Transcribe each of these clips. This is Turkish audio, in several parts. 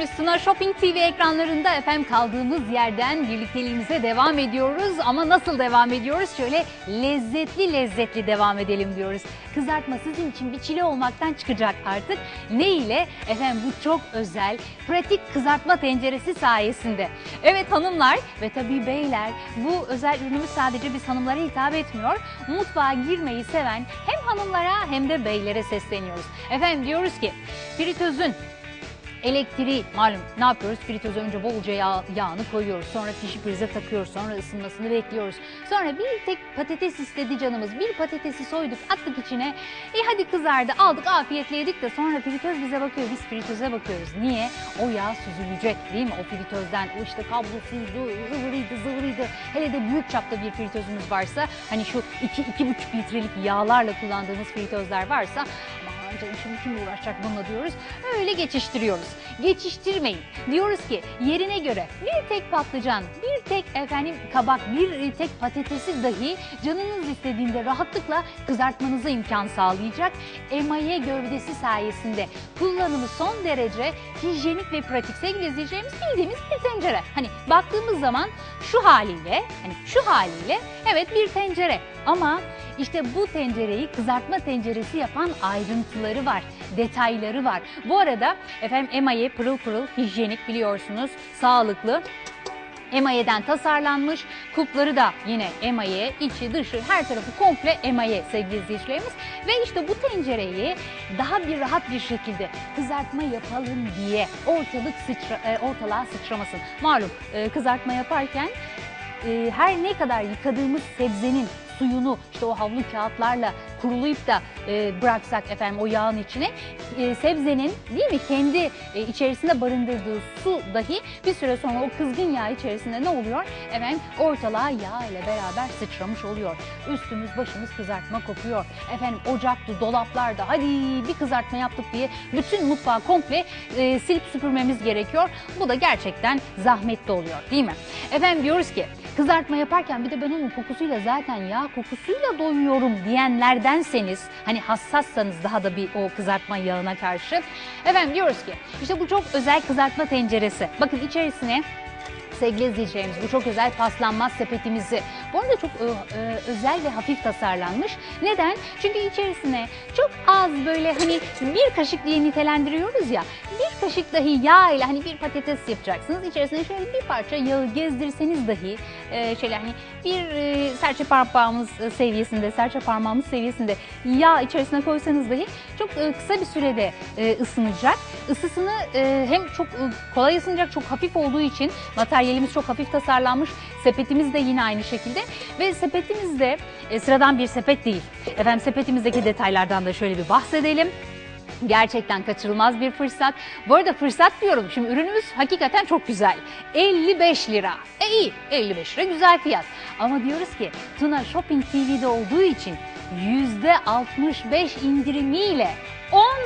izleyicilerimiz Tuna Shopping TV ekranlarında efendim kaldığımız yerden birlikteliğimize devam ediyoruz. Ama nasıl devam ediyoruz? Şöyle lezzetli lezzetli devam edelim diyoruz. Kızartma sizin için bir çile olmaktan çıkacak artık. Ne ile? Efendim bu çok özel, pratik kızartma tenceresi sayesinde. Evet hanımlar ve tabii beyler bu özel ürünümüz sadece biz hanımlara hitap etmiyor. Mutfağa girmeyi seven hem hanımlara hem de beylere sesleniyoruz. Efendim diyoruz ki fritözün Elektriği malum ne yapıyoruz? Fritöze önce bolca yağ, yağını koyuyoruz. Sonra fişi prize takıyoruz. Sonra ısınmasını bekliyoruz. Sonra bir tek patates istedi canımız. Bir patatesi soyduk attık içine. E hadi kızardı aldık afiyetle yedik de sonra fritöz bize bakıyor. Biz fritöze bakıyoruz. Niye? O yağ süzülecek değil mi? O fritözden o işte kablosuydu, ıvırıydı, zıvırıydı. Hele de büyük çapta bir fritözümüz varsa hani şu 2-2,5 litrelik yağlarla kullandığımız fritözler varsa aman canım şimdi kim uğraşacak bununla diyoruz. Öyle geçiştiriyoruz. Geçiştirmeyin. Diyoruz ki yerine göre bir tek patlıcan, bir tek efendim kabak, bir tek patatesi dahi canınız istediğinde rahatlıkla kızartmanıza imkan sağlayacak. Emaye gövdesi sayesinde kullanımı son derece hijyenik ve pratik. Sevgili izleyicilerimiz bildiğimiz bir tencere. Hani baktığımız zaman şu haliyle, hani şu haliyle evet bir tencere ama işte bu tencereyi kızartma tenceresi yapan ayrıntıları var, detayları var. Bu arada efendim emaye pırıl pırıl hijyenik biliyorsunuz, sağlıklı. Emaye'den tasarlanmış. Kupları da yine emaye, içi dışı her tarafı komple emaye sevgili izleyicilerimiz. Ve işte bu tencereyi daha bir rahat bir şekilde kızartma yapalım diye ortalık sıçra, e, ortalığa sıçramasın. Malum e, kızartma yaparken e, her ne kadar yıkadığımız sebzenin suyunu işte o havlu kağıtlarla kurulayıp da e, bıraksak efendim o yağın içine e, sebzenin değil mi kendi e, içerisinde barındırdığı su dahi bir süre sonra o kızgın yağ içerisinde ne oluyor? Efendim ortalığa yağ ile beraber sıçramış oluyor. Üstümüz başımız kızartma kokuyor. Efendim ocaktı, dolaplarda hadi bir kızartma yaptık diye bütün mutfağı komple e, silip süpürmemiz gerekiyor. Bu da gerçekten zahmetli oluyor değil mi? Efendim diyoruz ki kızartma yaparken bir de ben onun kokusuyla zaten yağ kokusuyla doyuyorum diyenlerdenseniz hani hassassanız daha da bir o kızartma yağına karşı efendim diyoruz ki işte bu çok özel kızartma tenceresi. Bakın içerisine sevgili izleyicilerimiz bu çok özel paslanmaz sepetimizi. Bu arada çok ö- ö- özel ve hafif tasarlanmış. Neden? Çünkü içerisine çok az böyle hani bir kaşık diye nitelendiriyoruz ya. Bir kaşık dahi yağ ile hani bir patates yapacaksınız. İçerisine şöyle bir parça yağı gezdirseniz dahi e, şöyle hani bir e, serçe parmağımız e, seviyesinde, serçe parmağımız seviyesinde yağ içerisine koysanız dahi çok e, kısa bir sürede e, ısınacak. Isısını e, hem çok e, kolay ısınacak, çok hafif olduğu için materyalimiz çok hafif tasarlanmış. Sepetimiz de yine aynı şekilde ve sepetimiz de e, sıradan bir sepet değil. Efendim sepetimizdeki detaylardan da şöyle bir bahsedelim. Gerçekten kaçırılmaz bir fırsat. Bu arada fırsat diyorum. Şimdi ürünümüz hakikaten çok güzel. 55 lira. E iyi 55 lira güzel fiyat. Ama diyoruz ki Tuna Shopping TV'de olduğu için %65 indirimiyle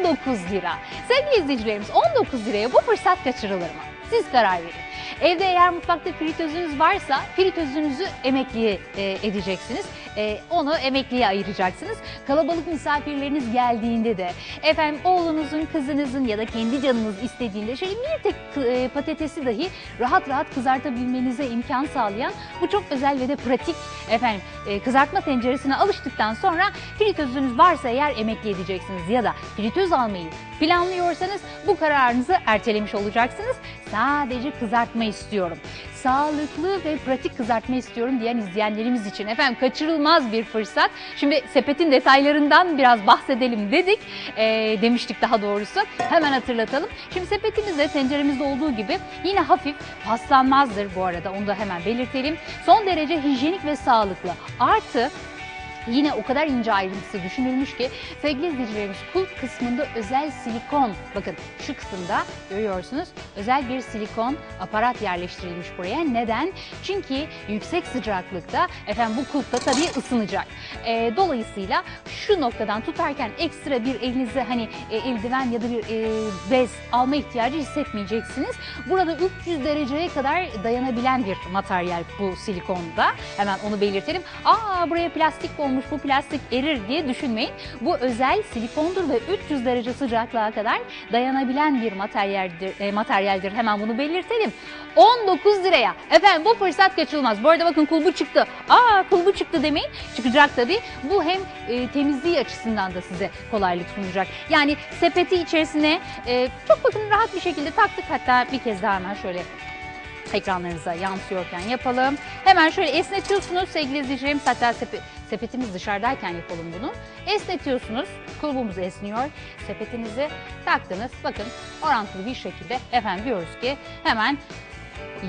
19 lira. Sevgili izleyicilerimiz 19 liraya bu fırsat kaçırılır mı? Siz karar verin. Evde eğer mutfakta fritözünüz varsa fritözünüzü emekliye e, edeceksiniz. E, onu emekliye ayıracaksınız. Kalabalık misafirleriniz geldiğinde de efendim oğlunuzun, kızınızın ya da kendi canınız istediğinde şöyle bir tek e, patatesi dahi rahat rahat kızartabilmenize imkan sağlayan bu çok özel ve de pratik efendim e, kızartma tenceresine alıştıktan sonra fritözünüz varsa eğer emekli edeceksiniz ya da fritöz almayı planlıyorsanız bu kararınızı ertelemiş olacaksınız. Sadece kızartma istiyorum. Sağlıklı ve pratik kızartma istiyorum diyen izleyenlerimiz için efendim kaçırılmaz bir fırsat. Şimdi sepetin detaylarından biraz bahsedelim dedik. E, demiştik daha doğrusu. Hemen hatırlatalım. Şimdi sepetimizde tenceremizde olduğu gibi yine hafif paslanmazdır bu arada onu da hemen belirtelim. Son derece hijyenik ve sağlıklı. Artı Yine o kadar ince ayrıntısı düşünülmüş ki sevgili izleyicilerimiz kulp kısmında özel silikon bakın şu kısımda görüyorsunuz özel bir silikon aparat yerleştirilmiş buraya. Neden? Çünkü yüksek sıcaklıkta efendim bu kulp da tabii ısınacak. Ee, dolayısıyla şu noktadan tutarken ekstra bir elinize hani e, eldiven ya da bir e, bez alma ihtiyacı hissetmeyeceksiniz. Burada 300 dereceye kadar dayanabilen bir materyal bu silikonda. Hemen onu belirtelim. Aa buraya plastik konmuş olmuş bu plastik erir diye düşünmeyin. Bu özel silikondur ve 300 derece sıcaklığa kadar dayanabilen bir materyaldir. e, materyaldir. Hemen bunu belirtelim. 19 liraya. Efendim bu fırsat kaçılmaz. Bu arada bakın kulbu çıktı. Aa kulbu çıktı demeyin. Çıkacak tabii. Bu hem e, temizliği açısından da size kolaylık sunacak. Yani sepeti içerisine e, çok bakın rahat bir şekilde taktık. Hatta bir kez daha hemen şöyle ekranlarınıza yansıyorken yapalım. Hemen şöyle esnetiyorsunuz sevgili izleyicilerimiz. Hatta sepe- sepetimiz dışarıdayken yapalım bunu. Esnetiyorsunuz. Kulbumuz esniyor. Sepetinizi taktınız. Bakın orantılı bir şekilde efendim diyoruz ki hemen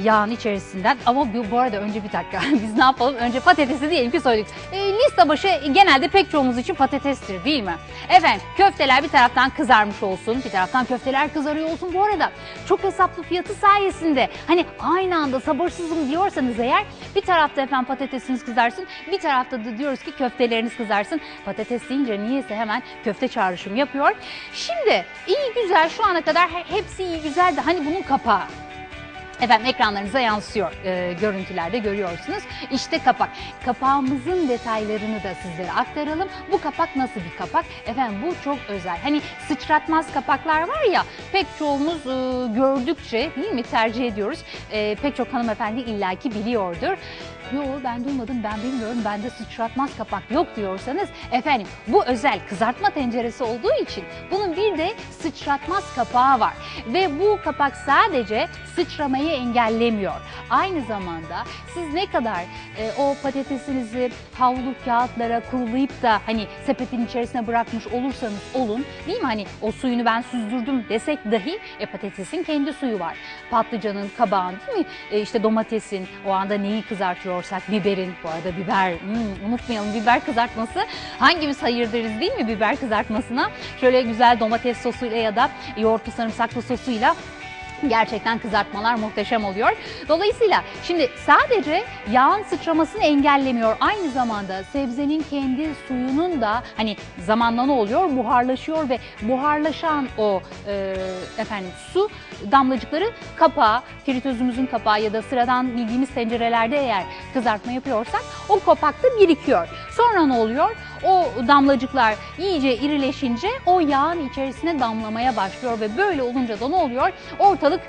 yağın içerisinden ama bu, bu arada önce bir dakika biz ne yapalım önce patatesi diyelim ki söyledik. E, liste başı genelde pek çoğumuz için patatestir değil mi? Efendim köfteler bir taraftan kızarmış olsun bir taraftan köfteler kızarıyor olsun bu arada çok hesaplı fiyatı sayesinde hani aynı anda sabırsızım diyorsanız eğer bir tarafta efendim patatesiniz kızarsın bir tarafta da diyoruz ki köfteleriniz kızarsın patates deyince niyeyse hemen köfte çağrışım yapıyor. Şimdi iyi güzel şu ana kadar he- hepsi iyi güzel de hani bunun kapağı. Efendim ekranlarınıza yansıyor e, görüntülerde görüyorsunuz. İşte kapak. Kapağımızın detaylarını da sizlere aktaralım. Bu kapak nasıl bir kapak? Efendim bu çok özel. Hani sıçratmaz kapaklar var ya pek çoğumuz e, gördükçe değil mi tercih ediyoruz. E, pek çok hanımefendi illaki biliyordur. Yo ben duymadım ben bilmiyorum bende sıçratmaz kapak yok diyorsanız efendim bu özel kızartma tenceresi olduğu için bunun bir de sıçratmaz kapağı var ve bu kapak sadece sıçramayı engellemiyor. Aynı zamanda siz ne kadar e, o patatesinizi havlu kağıtlara kurulayıp da hani sepetin içerisine bırakmış olursanız olun değil mi hani o suyunu ben süzdürdüm desek dahi e, patatesin kendi suyu var. Patlıcanın, kabağın değil mi? E, işte domatesin o anda neyi kızartıyorsak biberin bu arada biber hmm, unutmayalım biber kızartması hangimiz hayır deriz değil mi biber kızartmasına? Şöyle güzel domates sosuyla ya da yoğurtlu sarımsaklı sosuyla Gerçekten kızartmalar muhteşem oluyor. Dolayısıyla şimdi sadece yağın sıçramasını engellemiyor. Aynı zamanda sebzenin kendi suyunun da hani zamanla ne oluyor? Buharlaşıyor ve buharlaşan o e, efendim su damlacıkları kapağı, fritözümüzün kapağı ya da sıradan bildiğimiz tencerelerde eğer kızartma yapıyorsak o kapakta birikiyor. Sonra ne oluyor? O damlacıklar iyice irileşince o yağın içerisine damlamaya başlıyor ve böyle olunca da ne oluyor? Ortalık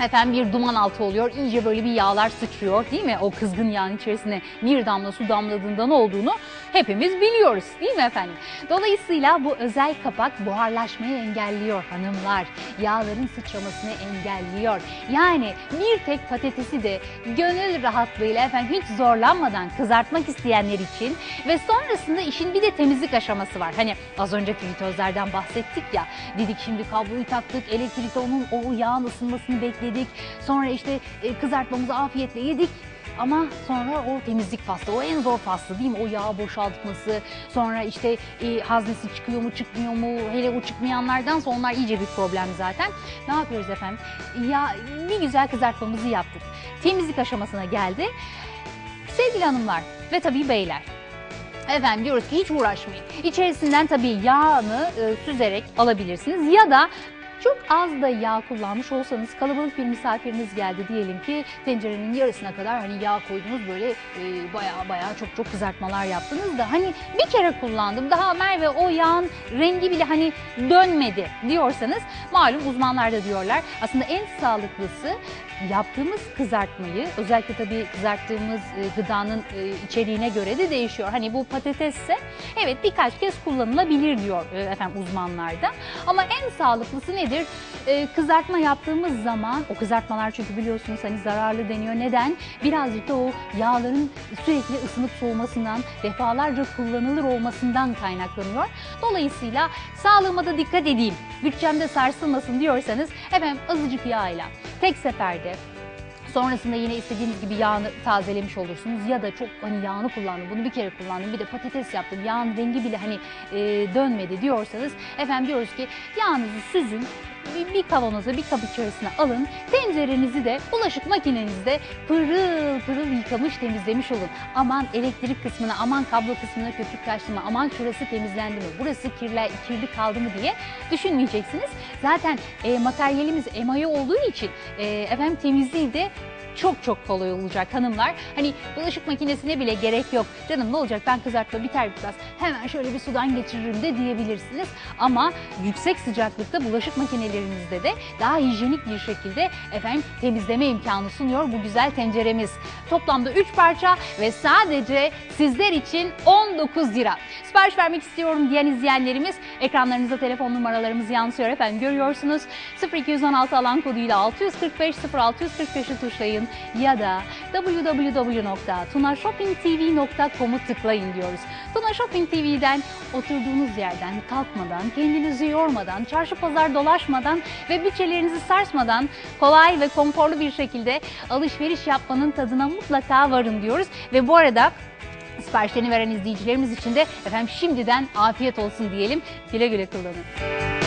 Efendim bir duman altı oluyor. İyice böyle bir yağlar sıçrıyor değil mi? O kızgın yağın içerisine bir damla su damladığında ne olduğunu hepimiz biliyoruz değil mi efendim? Dolayısıyla bu özel kapak buharlaşmayı engelliyor hanımlar. Yağların sıçramasını engelliyor. Yani bir tek patatesi de gönül rahatlığıyla efendim hiç zorlanmadan kızartmak isteyenler için ve sonrasında işin bir de temizlik aşaması var. Hani az önce fritözlerden bahsettik ya. Dedik şimdi kabloyu taktık, elektrikte onun o yağın ısınmasını bekledik. Sonra işte e, kızartmamızı afiyetle yedik. Ama sonra o temizlik faslı, o en zor faslı değil mi? O yağı boşaltması, sonra işte e, haznesi çıkıyor mu çıkmıyor mu? Hele o çıkmayanlardan sonra onlar iyice bir problem zaten. Ne yapıyoruz efendim? Ya bir güzel kızartmamızı yaptık. Temizlik aşamasına geldi. Sevgili hanımlar ve tabii beyler. Efendim diyoruz ki hiç uğraşmayın. İçerisinden tabii yağını e, süzerek alabilirsiniz ya da çok az da yağ kullanmış olsanız kalabalık bir misafiriniz geldi diyelim ki tencerenin yarısına kadar hani yağ koydunuz böyle e, baya baya çok çok kızartmalar yaptınız da hani bir kere kullandım daha Merve o yağın rengi bile hani dönmedi diyorsanız malum uzmanlar da diyorlar aslında en sağlıklısı yaptığımız kızartmayı özellikle tabii kızarttığımız e, gıdanın e, içeriğine göre de değişiyor. Hani bu patatesse evet birkaç kez kullanılabilir diyor efendim uzmanlarda. Ama en sağlıklısı nedir? E, kızartma yaptığımız zaman o kızartmalar çünkü biliyorsunuz hani zararlı deniyor. Neden? Birazcık da o yağların sürekli ısınıp soğumasından, defalarca kullanılır olmasından kaynaklanıyor. Dolayısıyla sağlığıma da dikkat edeyim. Bütçemde sarsılmasın diyorsanız efendim azıcık yağıyla tek seferde Sonrasında yine istediğiniz gibi yağını tazelemiş olursunuz. Ya da çok hani yağını kullandım bunu bir kere kullandım bir de patates yaptım yağın rengi bile hani e, dönmedi diyorsanız efendim diyoruz ki yağınızı süzün bir, bir kavanoza bir kap içerisine alın tencerenizi de bulaşık makinenizde pırıl pırıl yıkamış temizlemiş olun. Aman elektrik kısmına aman kablo kısmına köpük kaçtı mı aman şurası temizlendi mi burası kirli, kirli kaldı mı diye düşünmeyeceksiniz. Zaten e, materyalimiz emaye olduğu için e, efendim temizliği de çok çok kolay olacak hanımlar. Hani bulaşık makinesine bile gerek yok. Canım ne olacak ben kızartma biter bitmez hemen şöyle bir sudan geçiririm de diyebilirsiniz. Ama yüksek sıcaklıkta bulaşık makinelerinizde de daha hijyenik bir şekilde efendim temizleme imkanı sunuyor bu güzel tenceremiz. Toplamda 3 parça ve sadece sizler için 19 lira. Sipariş vermek istiyorum diyen izleyenlerimiz ekranlarınıza telefon numaralarımız yansıyor efendim görüyorsunuz. 0216 alan koduyla 645 0645'i tuşlayın ya da www.tunashoppingtv.com'u tıklayın diyoruz. Tuna Shopping TV'den oturduğunuz yerden kalkmadan, kendinizi yormadan, çarşı pazar dolaşmadan ve bütçelerinizi sarsmadan kolay ve konforlu bir şekilde alışveriş yapmanın tadına mutlaka varın diyoruz. Ve bu arada siparişlerini veren izleyicilerimiz için de efendim şimdiden afiyet olsun diyelim. Güle güle kullanın.